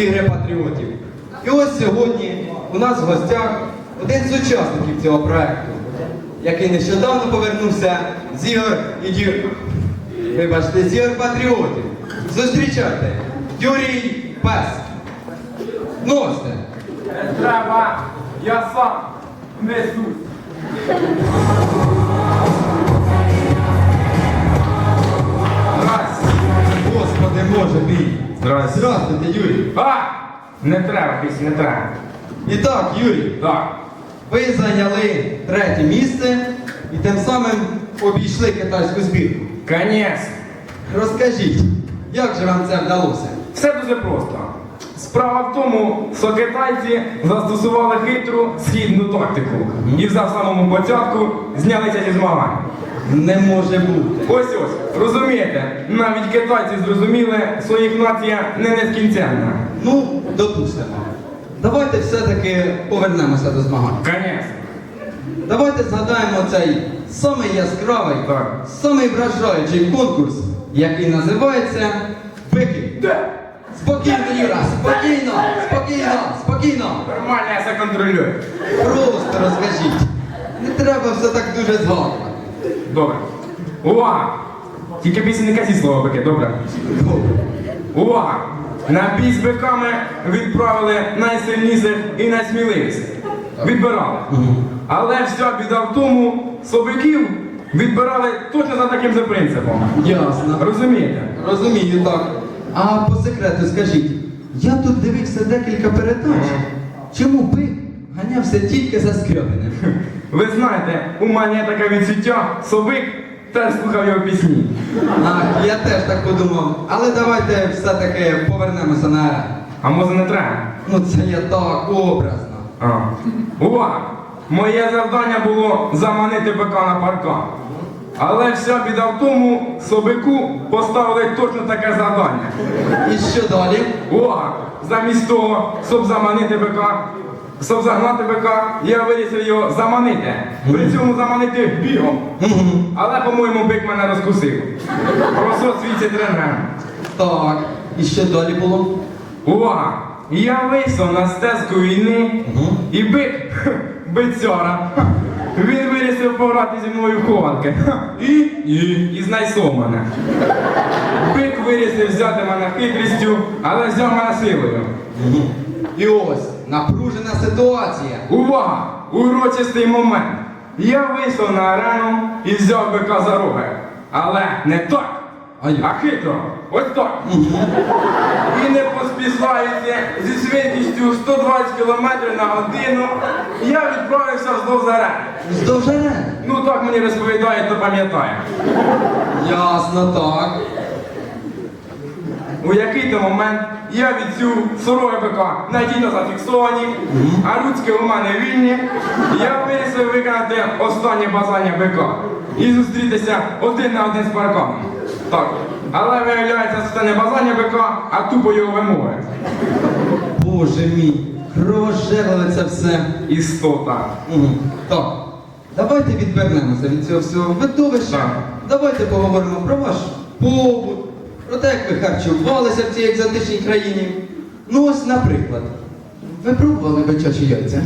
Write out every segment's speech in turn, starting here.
ігри патріотів. І ось сьогодні у нас в гостях один з учасників цього проекту, який нещодавно повернувся з ігор і дір. Вибачте, з ігор патріотів. Зустрічайте, Юрій Пес. Носите. Не треба, я сам несусь. Здравствуйте, Юрій. А! Не треба, після не треба. І так, Юрій, Так. ви зайняли третє місце і тим самим обійшли китайську збірку. Конець. Розкажіть, як же вам це вдалося? Все дуже просто. Справа в тому, що китайці застосували хитру східну тактику. І в самому початку знялися зі змагань. Не може бути. Ось ось, розумієте, навіть китайці зрозуміли, що їх нація не нескінченна. Ну, допустимо. Давайте все-таки повернемося до змагань. Конець. Давайте згадаємо цей самий яскравий, Так. самий вражаючий конкурс, який називається Викид. Де? Спокійно, Юра, спокійно, спокійно, спокійно. Нормально, я все контролюю. Просто розкажіть. Не треба все так дуже згадувати. Добре. Увага! Тільки більше не кажіть слово бики, добре? Увага! На бій з биками відправили найсильніших і найсміливіших. Відбирали. Але вся біда в тому, що відбирали точно за таким же принципом. Ясно. Розумієте? Розумію, так. А по секрету скажіть, я тут дивився декілька передач. Чому би ганявся тільки за скрябинем? Ви знаєте, у мене є таке відчуття, що бик теж слухав його пісні. Ах, я теж так подумав. Але давайте все-таки повернемося на. А може не треба? Ну це я так образно. А. Увага! Моє завдання було заманити бика на паркан. Але вся біда в тому, що бику поставили точно таке завдання. І що далі? Увага! Замість того, щоб заманити бика, щоб загнати бика, я вирішив його заманити. При цьому заманити бігом. Але, по-моєму, бик мене розкусив. Про що свідчить тренер. Так. І що далі було? Увага! Я вийшов на стезку війни і бик, бицьора, він вирішив пограти зі мною в хованки. І, і, і знайшов мене. Бик вирішив взяти мене хитрістю, але взяв мене силою. І ось напружена ситуація. Увага! Урочистий момент. Я вийшов на арену і взяв бика за роги. Але не так, А а хитро. Ось так. І не поспішаючи зі швидкістю 120 км на годину, я відправився вздовж арени. Вздовж арени? Ну так мені розповідають, то пам'ятаю. Ясно, так. У який-то момент я відцю сороги бика надійно зафіксовані, а ручки у мене вільні. Я вирішив виконати останнє бажання бика і зустрітися один на один з парканом. Так. Але виявляється, що це не бажання бика, а тупо його вимоги. Боже мій, кровожерливе це все. Істота. Мгм. Так, давайте відвернемося від цього всього видовища. Давайте поговоримо про ваш побут, про те, як ви харчувалися в цій екзотичній країні. Ну ось, наприклад, ви пробували бичачі яйця?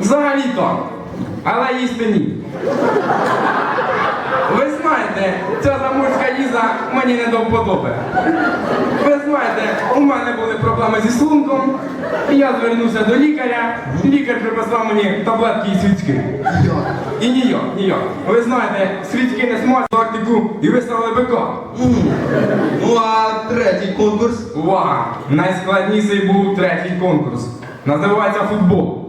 Взагалі так. Але їсти ні. Ви знаєте, ця заморська їза мені не до вподоби. Ви знаєте, у мене були проблеми зі шлунком, і я звернувся до лікаря. Лікар приписав мені таблетки і свічки. І ніяк, ніяк. Ви знаєте, свічки не смажуть тактику і виставили бика. Ну а третій конкурс? Увага! Найскладніший був третій конкурс. Називається футбол.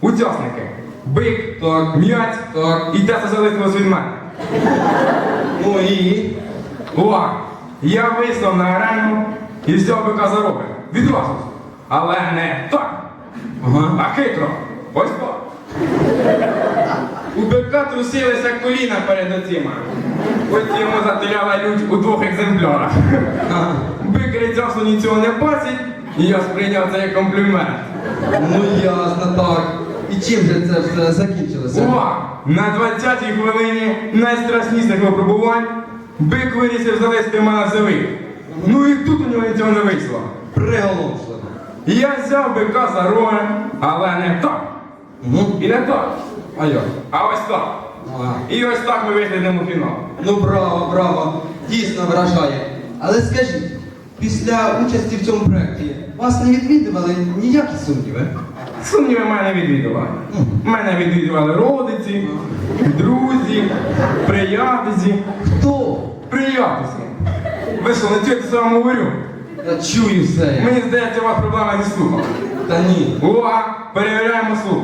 Учасники. Бик, Так. м'яч Так. і те, що залишилось від мене. Ну і. Увага! Я вийшов на арену і взяв бика за роги. Відразу. Але не так, а хитро. Ось так. У бика трусилися коліна перед очима. Ось йому затиляла лють у двох екземплярах. Бик кричав, що нічого не бачить, і я сприйняв це як комплімент. Ну ясно, так. І чим же це все закінчилося? Увага! На 20-й хвилині найстрашніших випробувань бик вирішив залезти в мене живий. Ну і тут у нього нічого не вийшло. приголомшливо. Я взяв бика за роги, але не так. Угу. І не так. А як? А ось так. Ага. І ось так ми вийдемо фінал. Ну браво, браво, дійсно вражає. Але скажіть, після участі в цьому проєкті вас не відвідували ніякі сумніви? Сумніви мене відвідували. Мене відвідували родиці, друзі, приятелі. Хто? Приятелі. Ви що, не чуєте, що я вам говорю? Я чую все. Мені здається, у вас проблема зі слухом. Та ні. Увага! Перевіряємо слух.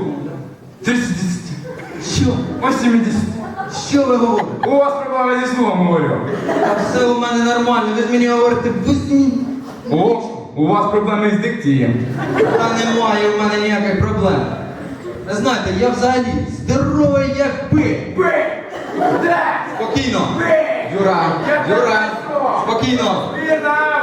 30, Що? 80. Що ви говорите? У вас проблема зі слухом, говорю. А все у мене нормально, ви ж мені говорите весні. О, у вас проблеми з дикцією. Та немає у мене ніяких проблем. Не знаєте, я взагалі здоровий як би. Ви! Спокійно. Ви! Юра, Юра, спокійно. Вірна!